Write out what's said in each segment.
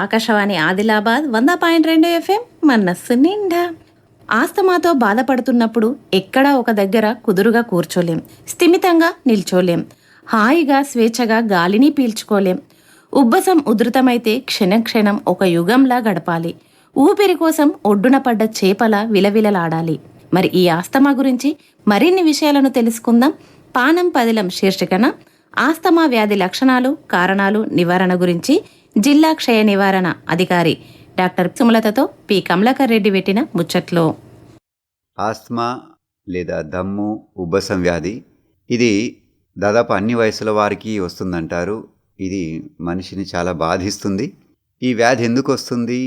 ఆకాశవాణి ఆదిలాబాద్ వంద పాయింట్ రెండు ఎఫ్ఎం మనస్సు నిండా. ఆస్తమాతో బాధపడుతున్నప్పుడు ఎక్కడా ఒక దగ్గర కుదురుగా కూర్చోలేం స్థిమితంగా నిల్చోలేం హాయిగా స్వేచ్ఛగా గాలిని పీల్చుకోలేం. ఉబ్బసం ఉధృతమైతే క్షణం క్షణం ఒక యుగంలా గడపాలి. ఊపిరి కోసం ఒడ్డున పడ్డ చేపల విలవిలలాడాలి. మరి ఈ ఆస్తమా గురించి మరిన్ని విషయాలను తెలుసుకుందాం. పానం పదిలం శీర్షికన ఆస్తమా వ్యాధి లక్షణాలు కారణాలు నివారణ గురించి జిల్లా క్షయ నివారణ అధికారి డాక్టర్ సుమలతతో పి. కమలాకర్ రెడ్డి పెట్టిన ముచ్చట్లో. ఆస్మా లేదా దమ్ము ఉబ్బసం వ్యాధి? ఇది దాదాపు అన్ని వయసుల వారికి వస్తుందంటారు. ఇది మనిషిని చాలా బాధిస్తుంది. ఈ వ్యాధి ఎందుకు వస్తుంది?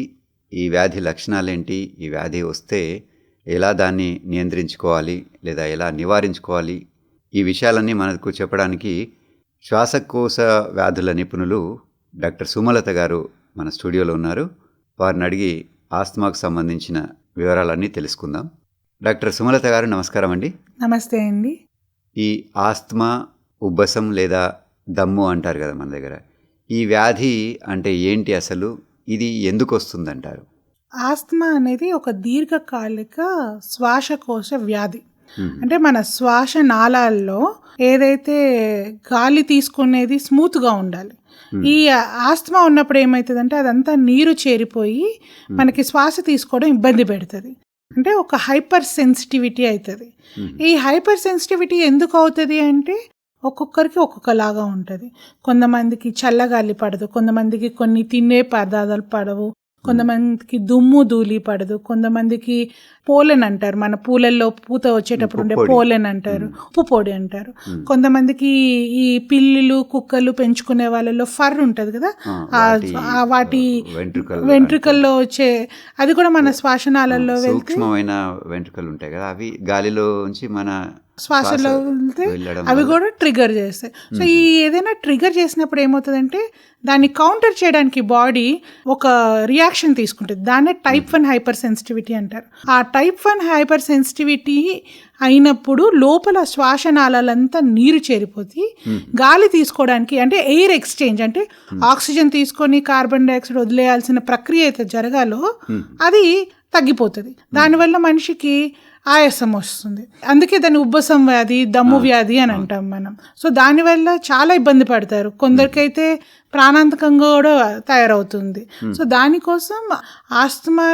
ఈ వ్యాధి లక్షణాలేంటి? ఈ వ్యాధి వస్తే ఎలా దాన్ని నియంత్రించుకోవాలి లేదా ఎలా నివారించుకోవాలి? ఈ విషయాలన్నీ మనకు చెప్పడానికి శ్వాసకోశ వ్యాధుల నిపుణులు డాక్టర్ సుమలత గారు మన స్టూడియోలో ఉన్నారు. వారిని అడిగి ఆస్తమాకు సంబంధించిన వివరాలన్నీ తెలుసుకుందాం. డాక్టర్ సుమలత గారు నమస్కారం అండి. నమస్తే అండి. ఈ ఆస్తమా ఉబ్బసం లేదా దమ్ము అంటారు కదా మన దగ్గర. ఈ వ్యాధి అంటే ఏంటి అసలు? ఇది ఎందుకు వస్తుందంటారు? ఆస్తమా అనేది ఒక దీర్ఘకాలిక శ్వాసకోశ వ్యాధి. అంటే మన శ్వాస నాళాల్లో ఏదైతే గాలి తీసుకునేది స్మూత్గా ఉండాలి. ఈ ఆస్తమా ఉన్నప్పుడు ఏమవుతుందంటే అదంతా నీరు చేరిపోయి మనకి శ్వాస తీసుకోవడం ఇబ్బంది పెడుతుంది. అంటే ఒక హైపర్ సెన్సిటివిటీ అవుతుంది. ఈ హైపర్ సెన్సిటివిటీ ఎందుకు అవుతుంది అంటే ఒక్కొక్కరికి ఒక్కొక్కలాగా ఉంటుంది. కొంతమందికి చల్లగాలి పడదు కొంతమందికి కొన్ని తినే పదార్థాలు పడవు కొంతమందికి దుమ్ము ధూళి పడదు కొంతమందికి పోలెన్ అంటారు. మన పూలల్లో పూత వచ్చేటప్పుడు ఉండే. పోలెన్ అంటారు ఉప్పు పొడి అంటారు. కొంతమందికి ఈ పిల్లులు కుక్కలు పెంచుకునే వాళ్ళలో ఫర్ ఉంటుంది కదా? వాటి, వెంట్రుకల్లో వచ్చే అది కూడా మన శ్వాసనాళల్లో వెళ్తే సూక్ష్మమైన వెంట్రుకలు ఉంటాయి కదా? అవి గాలిలో ఉంచి మన శ్వాసలో శ్వాస వెళ్తే అవి కూడా ట్రిగర్ చేస్తాయి. సో ఈ ఏదైనా ట్రిగర్ చేసినప్పుడు ఏమవుతుందంటే దాన్ని కౌంటర్ చేయడానికి బాడీ ఒక రియాక్షన్ తీసుకుంటుంది. దాన్నే టైప్ వన్ హైపర్ సెన్సిటివిటీ అంటారు. ఆ టైప్ వన్ హైపర్ సెన్సిటివిటీ అయినప్పుడు లోపల శ్వాసనాళాలంతా నీరు చేరిపోతే గాలి తీసుకోవడానికి అంటే ఎయిర్ ఎక్స్చేంజ్ అంటే ఆక్సిజన్ తీసుకొని కార్బన్ డైఆక్సైడ్ వదిలేయాల్సిన ప్రక్రియ అయితే జరగాలో అది తగ్గిపోతుంది. దానివల్ల మనిషికి ఆయాసం వస్తుంది. అందుకే దాన్ని ఉబ్బసం వ్యాధి దమ్ము వ్యాధి అని అంటాం మనం. సో దానివల్ల చాలా ఇబ్బంది పడతారు. కొందరికైతే ప్రాణాంతకంగా కూడా తయారవుతుంది. సో దానికోసం ఆస్తమా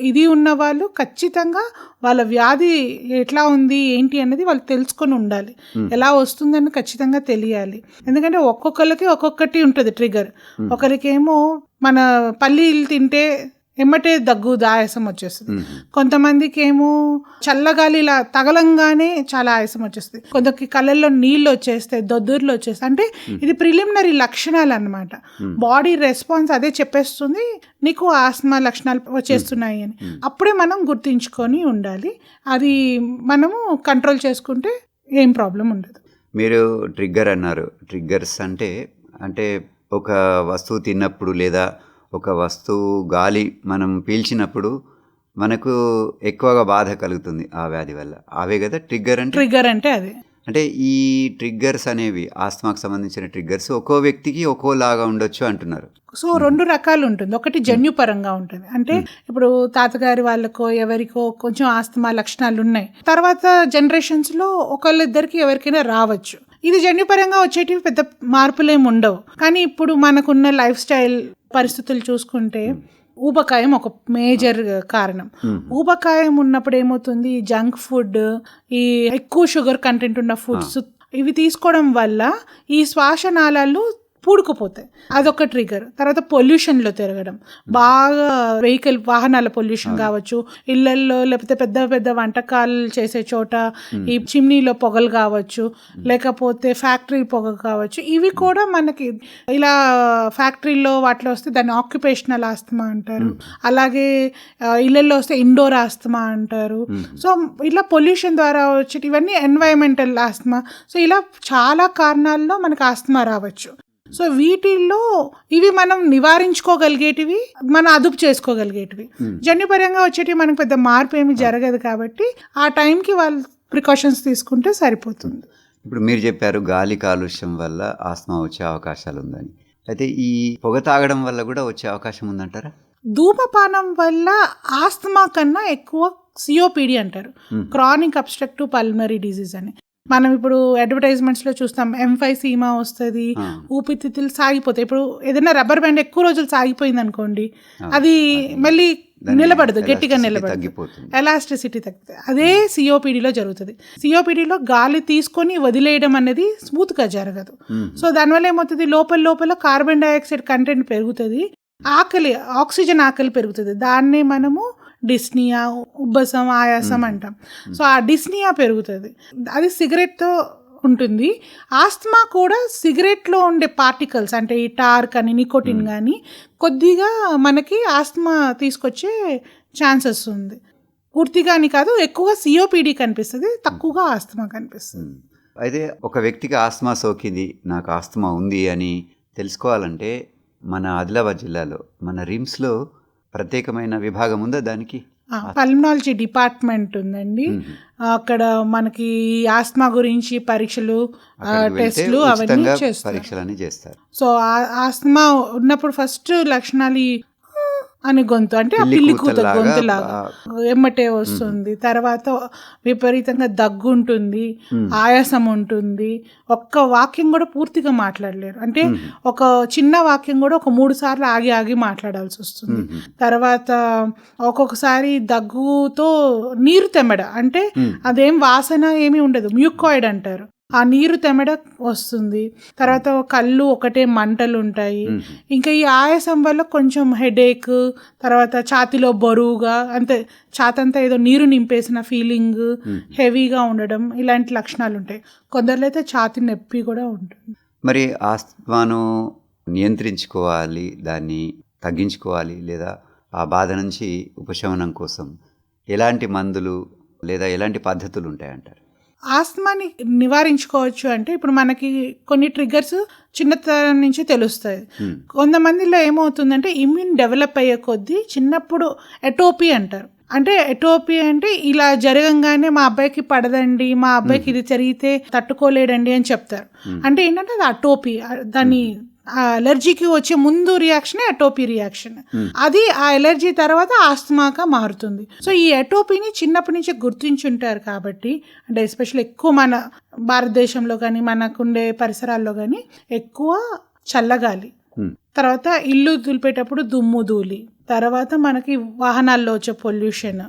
ఇది ఉన్న వాళ్ళు ఖచ్చితంగా వాళ్ళ వ్యాధి ఎట్లా ఉంది ఏంటి అనేది వాళ్ళు తెలుసుకొని ఉండాలి. ఎలా వస్తుందని ఖచ్చితంగా తెలియాలి. ఎందుకంటే ఒక్కొక్కరికి ఒక్కొక్కటి ఉంటుంది ట్రిగర్ ఒకరికేమో మన పల్లీలు తింటే ఎమ్మటే దగ్గు దాయాసం వచ్చేస్తుంది. కొంతమందికి ఏమో చల్లగాలి ఇలా తగలంగానే చాలా ఆయాసం వచ్చేస్తుంది. కొందరికి కళ్ళల్లో నీళ్ళు వచ్చేస్తాయి దొద్దుర్లు వచ్చేస్తాయి. అంటే ఇది ప్రిలిమినరీ లక్షణాలు అన్నమాట బాడీ రెస్పాన్స్ అదే చెప్పేస్తుంది నీకు ఆస్మా లక్షణాలు వచ్చేస్తున్నాయి అని. అప్పుడే మనం గుర్తించుకొని ఉండాలి. అది మనము కంట్రోల్ చేసుకుంటే ఏం ప్రాబ్లం ఉండదు. మీరు ట్రిగ్గర్ అన్నారు. ట్రిగ్గర్స్ అంటే అంటే ఒక వస్తువు తిన్నప్పుడు లేదా ఒక వస్తువు గాలి మనం పీల్చినప్పుడు మనకు ఎక్కువగా బాధ కలుగుతుంది ఆ వ్యాధి వల్ల. అవే కదా ట్రిగ్గర్ అంటే? ట్రిగర్ అంటే అదే. అంటే ఈ ట్రిగ్గర్స్ అనేవి ఆస్తమాకు సంబంధించిన ట్రిగ్గర్స్ ఒక్కో వ్యక్తికి ఒక్కోలాగా ఉండొచ్చు అంటున్నారు. సో రెండు రకాలు ఉంటుంది. ఒకటి జన్యుపరంగా ఉంటుంది. అంటే ఇప్పుడు తాతగారి వాళ్ళకో ఎవరికో కొంచెం ఆస్తమా లక్షణాలు ఉన్నాయి. తర్వాత జనరేషన్స్లో ఒకళ్ళిద్దరికి ఎవరికైనా రావచ్చు. ఇది జన్యుపరంగా వచ్చేటివి పెద్ద మార్పులేం ఉండవు. కానీ ఇప్పుడు మనకున్న లైఫ్ స్టైల్ పరిస్థితులు చూసుకుంటే ఊబకాయం ఒక మేజర్ కారణం. ఊబకాయం ఉన్నప్పుడు ఏమవుతుంది? జంక్ ఫుడ్ ఈ ఎక్కువ షుగర్ కంటెంట్ ఉన్న ఫుడ్స్ ఇవి తీసుకోవడం వల్ల ఈ శ్వాసనాళాలు పూడుకుపోతాయి. అదొక ట్రిగర్ తర్వాత పొల్యూషన్లో తిరగడం. బాగా వెహికల్ వాహనాల పొల్యూషన్ కావచ్చు ఇళ్ళల్లో లేకపోతే పెద్ద పెద్ద వంటకాలు చేసే చోట ఈ చిమ్నీలో పొగలు కావచ్చు లేకపోతే ఫ్యాక్టరీ పొగ కావచ్చు ఇవి కూడా మనకి ఇలా ఫ్యాక్టరీలో వాటిలో వస్తే దాన్ని ఆక్యుపేషనల్ ఆస్తమా అంటారు. అలాగే ఇళ్ళలో వస్తే ఇండోర్ ఆస్తమా అంటారు. సో ఇలా పొల్యూషన్ ద్వారా వచ్చేటి ఇవన్నీ ఎన్వైరన్మెంటల్ ఆస్తమా. సో ఇలా చాలా కారణాల్లో మనకు ఆస్తమా రావచ్చు. సో వీటిల్లో ఇవి మనం నివారించుకోగలిగేటివి మనం అదుపు చేసుకోగలిగేటివి. జన్యుపరంగా వచ్చేటివి మనకు పెద్ద మార్పు ఏమి జరగదు కాబట్టి ఆ టైంకి వాళ్ళు ప్రికాషన్స్ తీసుకుంటే సరిపోతుంది. ఇప్పుడు మీరు చెప్పారు గాలి కాలుష్యం వల్ల ఆస్తమా వచ్చే అవకాశాలు ఉందని. అయితే ఈ పొగ తాగడం వల్ల కూడా వచ్చే అవకాశం ఉందంటారా? ధూమపానం వల్ల ఆస్తమా కన్నా ఎక్కువ సిఓపిడి అంటారు. క్రానిక్ అబ్స్ట్రక్టివ్ పల్మరీ డిసీజ్ అని. మనం ఇప్పుడు అడ్వర్టైజ్మెంట్స్లో చూస్తాం ఎంఫై సీమా వస్తుంది ఊపిరితిత్తులు సాగిపోతాయి. ఇప్పుడు ఏదైనా రబ్బర్ బ్యాండ్ ఎక్కువ రోజులు సాగిపోయింది అనుకోండి అది మళ్ళీ నిలబడదు గట్టిగా నిలబడదు. ఎలాస్టిసిటీ తగ్గుతుంది అదే సిఓపిడిలో జరుగుతుంది. సిఓపిడిలో గాలి తీసుకొని వదిలేయడం అనేది స్మూత్గా జరగదు. సో దానివల్ల ఏమవుతుంది? లోపల లోపల కార్బన్ డైఆక్సైడ్ కంటెంట్ పెరుగుతుంది. ఆకలి ఆక్సిజన్ ఆకలి పెరుగుతుంది. దాన్నే మనము డిస్నియా ఉబ్బసం ఆయాసం. అంటాం. సో ఆ డిస్నియా పెరుగుతుంది. అది సిగరెట్తో ఉంటుంది. ఆస్తమా కూడా సిగరెట్లో ఉండే పార్టికల్స్ అంటే ఈ టార్ కానీ నికోటిన్. కానీ కొద్దిగా మనకి ఆస్తమా తీసుకొచ్చే ఛాన్సెస్ ఉంది. పూర్తిగా అని కాదు ఎక్కువగా సిఓపిడి కనిపిస్తుంది తక్కువగా ఆస్తమా కనిపిస్తుంది. అయితే ఒక వ్యక్తికి ఆస్తమా సోకింది నాకు ఆస్తమా ఉంది అని తెలుసుకోవాలంటే మన ఆదిలాబాద్ జిల్లాలో మన రిమ్స్లో ప్రత్యేకమైన విభాగం ఉందా దానికి? పల్మనాలజీ డిపార్ట్మెంట్ ఉందండి. అక్కడ మనకి ఆస్తమా గురించి పరీక్షలు టెస్ట్లు అవన్నీ ఉచితంగా చేస్తారు. సో ఆ- ఆస్తమా ఉన్నప్పుడు ఫస్ట్ లక్షణాలు అని గొంతు అంటే ఆ పిల్లి కూత గొంతులాగా. ఎమ్మటే వస్తుంది. తర్వాత విపరీతంగా దగ్గు ఉంటుంది. ఆయాసం ఉంటుంది. ఒక్క వాక్యం కూడా పూర్తిగా మాట్లాడలేరు. అంటే. ఒక చిన్న వాక్యం కూడా ఒక మూడు సార్లు ఆగి ఆగి మాట్లాడాల్సి వస్తుంది. తర్వాత ఒక్కొక్కసారి దగ్గుతో నీరు తెమ్మడ. అంటే. అదేం వాసన ఏమీ ఉండదు. మ్యూకాయిడ్ అంటారు. ఆ నీరు తెమ్మడ వస్తుంది. తర్వాత కళ్ళు ఒకటే మంటలు ఉంటాయి. ఇంకా ఈ ఆయాసం వల్ల కొంచెం హెడేక్ తర్వాత ఛాతిలో బరువుగా అంతే ఛాతంతా ఏదో నీరు నింపేసిన ఫీలింగ్. హెవీగా ఉండడం ఇలాంటి లక్షణాలు ఉంటాయి కొందరిలో అయితే ఛాతి నొప్పి కూడా ఉంటుంది. మరి ఆస్తమాను నియంత్రించుకోవాలి దాన్ని తగ్గించుకోవాలి లేదా ఆ బాధ నుంచి ఉపశమనం కోసం ఎలాంటి మందులు లేదా ఎలాంటి పద్ధతులు ఉంటాయంటారు ఆస్తమాని నివారించుకోవచ్చు అంటే ఇప్పుడు మనకి కొన్ని ట్రిగ్గర్స్ చిన్నతనం నుంచి తెలుస్తాయి. మ్మ్. కొంతమందిలో ఏమవుతుందంటే ఇమ్యూన్ డెవలప్ అయ్యే కొద్దీ చిన్నప్పుడు ఎటోపీ అంటారు. అంటే ఎటోపీ అంటే ఇలా జరగంగానే మా అబ్బాయికి పడదండి మా అబ్బాయికి ఇది జరిగితే తట్టుకోలేడండి అని చెప్తారు. మ్మ్. అంటే ఏంటంటే అది అటోపీ దాని ఆ అలర్జీకి వచ్చే ముందు రియాక్షన్ అటోపీ రియాక్షన్. అది ఆ ఎలర్జీ తర్వాత ఆస్తమాగా మారుతుంది. సో ఈ అటోపీని చిన్నప్పటి నుంచే గుర్తించుంటారు కాబట్టి అంటే ఎస్పెషల్ ఎక్కువ మన భారతదేశంలో కానీ మనకుండే పరిసరాల్లో కానీ ఎక్కువ చల్లగాలి. మ్మ్. తర్వాత ఇల్లు దులిపేటప్పుడు దుమ్ము ధూళి. తర్వాత మనకి వాహనాల్లో వచ్చే పొల్యూషన్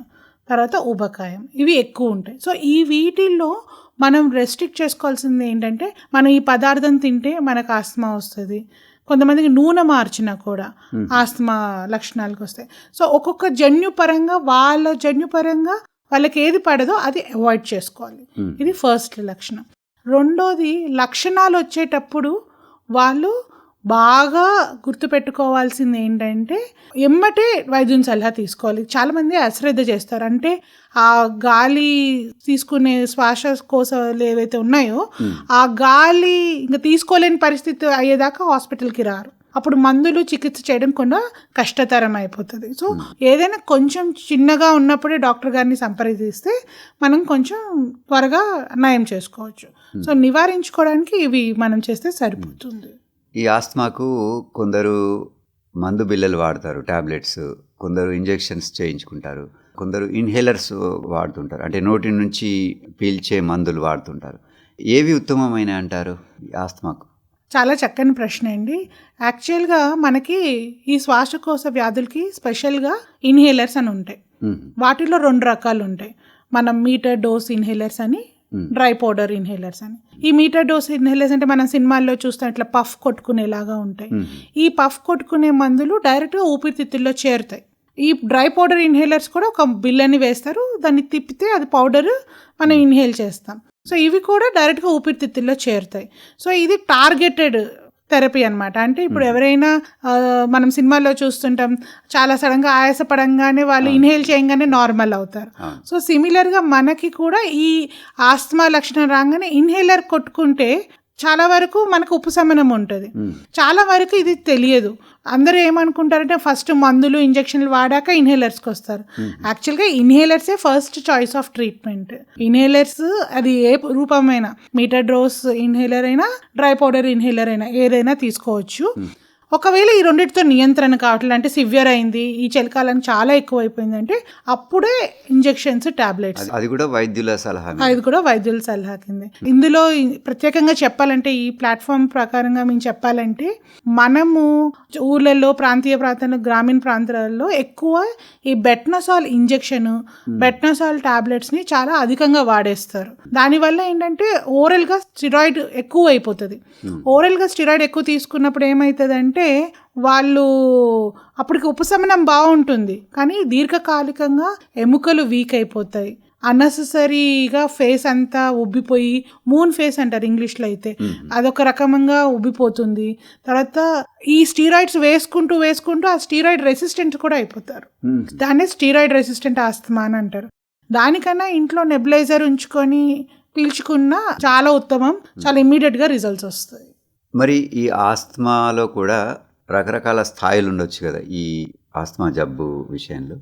తర్వాత ఊబకాయం. ఇవి ఎక్కువ ఉంటాయి. సో ఈ వీటిల్లో మనం రెస్ట్రిక్ట్ చేసుకోవాల్సింది ఏంటంటే మనం ఈ పదార్థం తింటే మనకు ఆస్తమా వస్తుంది. కొంతమందికి నూనె మార్చినా కూడా. ఆస్తమా లక్షణాలకు వస్తాయి. సో ఒక్కొక్క జన్యుపరంగా వాళ్ళ జన్యుపరంగా వాళ్ళకి ఏది పడదో అది అవాయిడ్ చేసుకోవాలి. ఇది ఫస్ట్ లక్షణం. రెండోది లక్షణాలు వచ్చేటప్పుడు వాళ్ళు బాగా గుర్తుపెట్టుకోవాల్సింది ఏంటంటే ఎమ్మటే వైద్యుని సలహా తీసుకోవాలి. చాలామంది అశ్రద్ధ చేస్తారు. అంటే ఆ గాలి తీసుకునే శ్వాసకోశాలు ఏవైతే ఉన్నాయో. ఆ గాలి ఇంకా తీసుకోలేని పరిస్థితి అయ్యేదాకా హాస్పిటల్కి రారు. అప్పుడు మందులు చికిత్స చేయడం కూడా కష్టతరం అయిపోతుంది. సో ఏదైనా కొంచెం చిన్నగా ఉన్నప్పుడే డాక్టర్ గారిని సంప్రదిస్తే మనం కొంచెం త్వరగా నయం చేసుకోవచ్చు. సో నివారించుకోవడానికి ఇవి మనం చేస్తే సరిపోతుంది. ఈ ఆస్తమాకు కొందరు మందు బిళ్ళలు వాడతారు టాబ్లెట్స్. కొందరు ఇంజెక్షన్స్ చేయించుకుంటారు. కొందరు ఇన్హేలర్స్ వాడుతుంటారు. అంటే నోటి నుంచి పీల్చే మందులు వాడుతుంటారు. ఏవి ఉత్తమమైన అంటారు ఈ ఆస్తమాకు? చాలా చక్కని ప్రశ్న అండి. యాక్చువల్గా మనకి ఈ శ్వాసకోశ వ్యాధులకి స్పెషల్గా ఇన్హేలర్స్ అని ఉంటాయి. వాటిలో రెండు రకాలు ఉంటాయి. మనం మీటర్ డోస్ ఇన్హేలర్స్ అని. డ్రై పౌడర్ ఇన్హేలర్స్ అని. ఈ మీటర్ డోస్ ఇన్హేలర్స్ అంటే మనం సినిమాల్లో చూస్తాం ఇట్లా పఫ్ కొట్టుకునేలాగా ఉంటాయి. మ్మ్. ఈ పఫ్ కొట్టుకునే మందులు డైరెక్ట్గా ఊపిరితిత్తుల్లో చేరుతాయి. ఈ డ్రై పౌడర్ ఇన్హేలర్స్ కూడా ఒక బిల్లని వేస్తారు. దాన్ని తిప్పితే అది పౌడర్ మనం ఇన్హేల్ చేస్తాం. సో ఇవి కూడా డైరెక్ట్గా ఊపిరితిత్తుల్లో చేరుతాయి. సో ఇది టార్గెటెడ్ థెరపీ అన్నమాట. అంటే ఇప్పుడు ఎవరైనా మనం సినిమాల్లో చూస్తుంటాం చాలా సడన్గా ఆయాసపడంగానే వాళ్ళు ఇన్హేల్ చేయగానే నార్మల్ అవుతారు. సో సిమిలర్గా మనకి కూడా ఈ ఆస్తమా లక్షణం రాగానే ఇన్హేలర్ కొట్టుకుంటే చాలా వరకు మనకు ఉపశమనం ఉంటుంది. చాలా వరకు ఇది తెలియదు. అందరూ ఏమనుకుంటారంటే ఫస్ట్ మందులు ఇంజక్షన్లు వాడాక ఇన్హేలర్స్కి వస్తారు. యాక్చువల్గా ఇన్హేలర్సే first choice of treatment inhalers అది ఏ రూపమైనా మీటర్ డ్రోస్ ఇన్హేలర్ అయినా డ్రై పౌడర్ ఇన్హేలర్ అయినా ఏదైనా తీసుకోవచ్చు. ఒకవేళ ఈ రెండింటితో నియంత్రణ కావట్లేదు అంటే సివియర్ అయింది ఈ చలికాలం చాలా ఎక్కువ అయిపోయింది అంటే అప్పుడే ఇంజెక్షన్స్ టాబ్లెట్స్. అది- కూడా వైద్యుల సలహా. అది కూడా వైద్యుల సలహా కింద. ఇందులో ప్రత్యేకంగా చెప్పాలంటే ఈ ప్లాట్ఫామ్ ప్రకారంగా మేము చెప్పాలంటే మనము ఊర్లలో ప్రాంతీయ ప్రాంతాలు గ్రామీణ ప్రాంతాలలో ఎక్కువ ఈ బెట్నసాల్ ఇంజెక్షన్ బెట్నసాల్ టాబ్లెట్స్ని చాలా అధికంగా వాడేస్తారు. దానివల్ల ఏంటంటే ఓరల్గా స్టిరాయిడ్ ఎక్కువ అయిపోతుంది ఓరల్గా స్టిరాయిడ్ ఎక్కువ తీసుకున్నప్పుడు ఏమవుతుందంటే వాళ్ళు అప్పటికి ఉపశమనం బాగుంటుంది. కానీ దీర్ఘకాలికంగా ఎముకలు వీక్ అయిపోతాయి. అన్నెసెసరీగా ఫేస్ అంతా ఉబ్బిపోయి మూన్ ఫేస్ అంటారు ఇంగ్లీష్లో అయితే. అదొక రకంగా ఉబ్బిపోతుంది. తర్వాత ఈ స్టీరాయిడ్స్ వేసుకుంటూ వేసుకుంటూ ఆ స్టీరాయిడ్ రెసిస్టెంట్ కూడా అయిపోతారు. దాన్నే స్టీరాయిడ్ రెసిస్టెంట్ ఆస్తమా అని అంటారు. దానికన్నా ఇంట్లో నెబులైజర్ ఉంచుకొని పీల్చుకున్నా చాలా ఉత్తమం. చాలా ఇమ్మీడియట్గా రిజల్ట్స్ వస్తాయి. మరి ఈ ఆస్తమాలో కూడా రకరకాల స్థాయిలు ఉండొచ్చు కదా ఈ ఆస్తమా జబ్బు విషయంలో.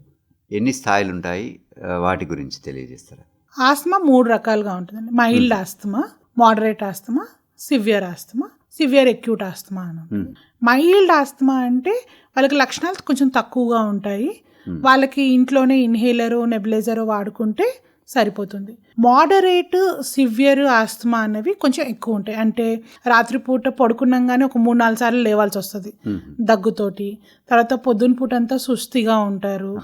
ఎన్ని స్థాయిలు ఉంటాయి వాటి గురించి తెలియజేస్తారా? ఆస్తమా మూడు రకాలుగా ఉంటుందండి. Mild asthma moderate asthma severe asthma severe acute asthma అని. మైల్డ్ ఆస్తమా అంటే వాళ్ళకి లక్షణాలు కొంచెం తక్కువగా ఉంటాయి. వాళ్ళకి ఇంట్లోనే ఇన్హేలర్ నెబులైజర్ వాడుకుంటే సరిపోతుంది. మోడరేట్ సివియర్ ఆస్తమా అనేవి కొంచెం ఎక్కువ ఉంటాయి. అంటే రాత్రిపూట పడుకున్నాగానే ఒక మూడు నాలుగు సార్లు లేవాల్సి వస్తుంది. దగ్గుతోటి. తర్వాత పొద్దున పూట అంతా సుస్థిగా ఉంటారు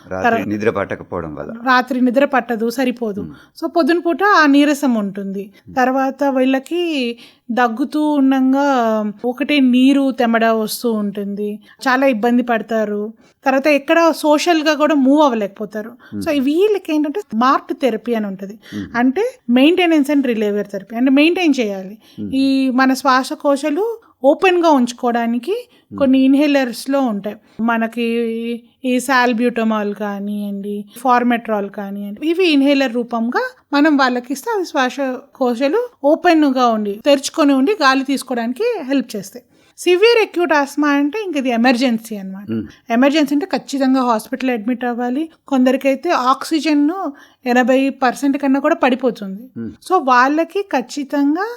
నిద్ర పట్టకపోవడం వల్ల. రాత్రి నిద్ర పట్టదు సరిపోదు. సో పొద్దున పూట ఆ నీరసం ఉంటుంది. తర్వాత వీళ్ళకి దగ్గుతూ ఉండంగా ఒకటే నీరు తెమ్మడ వస్తూ ఉంటుంది. చాలా ఇబ్బంది పడతారు. తర్వాత ఎక్కడ సోషల్గా కూడా మూవ్ అవ్వలేకపోతారు. సో వీళ్ళకి ఏంటంటే మార్ట్ థెరపీ అని ఉంటుంది. అంటే మెయింటెనెన్స్ అండ్ రిలేవియర్ థెరపీ. అంటే మెయింటైన్ చేయాలి. ఈ మన శ్వాసకోశాలు ఓపెన్గా ఉంచుకోవడానికి కొన్ని ఇన్హేలర్స్లో ఉంటాయి. మనకి ఈ సాల్బ్యూటమాల్ కానివ్వండి ఫార్మెట్రాల్ కానివ్వండి ఇవి ఇన్హేలర్ రూపంగా మనం వాళ్ళకి ఇస్తే అవి శ్వాసకోశాలు ఓపెన్గా ఉండి తెరుచుకొని ఉండి గాలి తీసుకోవడానికి హెల్ప్ చేస్తాయి. సివియర్ అక్యూట్ ఆస్మా అంటే ఇంక ఇది ఎమర్జెన్సీ అనమాట ఎమర్జెన్సీ అంటే ఖచ్చితంగా హాస్పిటల్ అడ్మిట్ అవ్వాలి. కొందరికైతే ఆక్సిజన్ ఎనభై పర్సెంట్ కన్నా కూడా పడిపోతుంది. సో వాళ్ళకి ఖచ్చితంగా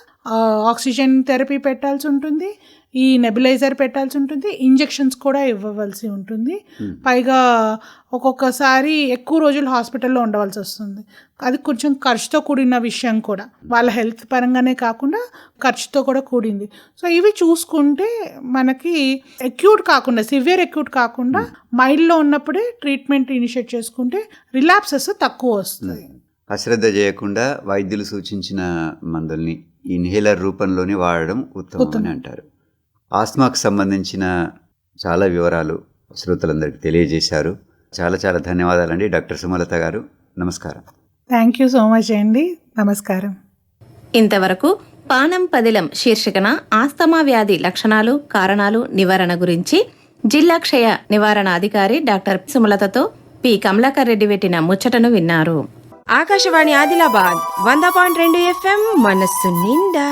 ఆక్సిజన్ థెరపీ పెట్టాల్సి ఉంటుంది. ఈ నెబులైజర్ పెట్టాల్సి ఉంటుంది ఇంజెక్షన్స్ కూడా ఇవ్వవలసి ఉంటుంది. పైగా ఒక్కొక్కసారి ఎక్కువ రోజులు హాస్పిటల్లో ఉండవలసి వస్తుంది. అది కొంచెం ఖర్చుతో కూడిన విషయం కూడా. వాళ్ళ హెల్త్ పరంగానే కాకుండా ఖర్చుతో కూడా కూడింది. సో ఇవి చూసుకుంటే మనకి అక్యూట్ కాకుండా సివియర్ అక్యూట్ కాకుండా మైల్డ్లో ఉన్నప్పుడే ట్రీట్మెంట్ ఇనిషియేట్ చేసుకుంటే రిలాప్సెస్ తక్కువ వస్తాయి. అశ్రద్ధ చేయకుండా వైద్యులు సూచించిన మందుల్ని ఇన్హేలర్ రూపంలోనే వాడడం ఉత్తమం. అని అంటారు. ఆస్మాకు సంబంధించిన చాలా వివరాలు శ్రోతలందరికీ తెలియజేశారు. చాలా చాలా ధన్యవాదాలండి. డాక్టర్ సుమలత గారు నమస్కారం. థ్యాంక్ యూ సో మచ్ అండి నమస్కారం. ఇంతవరకు పానం పదిలం శీర్షికన ఆస్తమా వ్యాధి లక్షణాలు కారణాలు నివారణ గురించి జిల్లా క్షయ నివారణ అధికారి డాక్టర్ సుమలతతో పి. కమలాకర్ రెడ్డి పెట్టిన ముచ్చటను విన్నారు. ఆకాశవాణి ఆదిలాబాద్ వంద పాయింట్ రెండు ఎఫ్ఎం మనస్సు నిండా.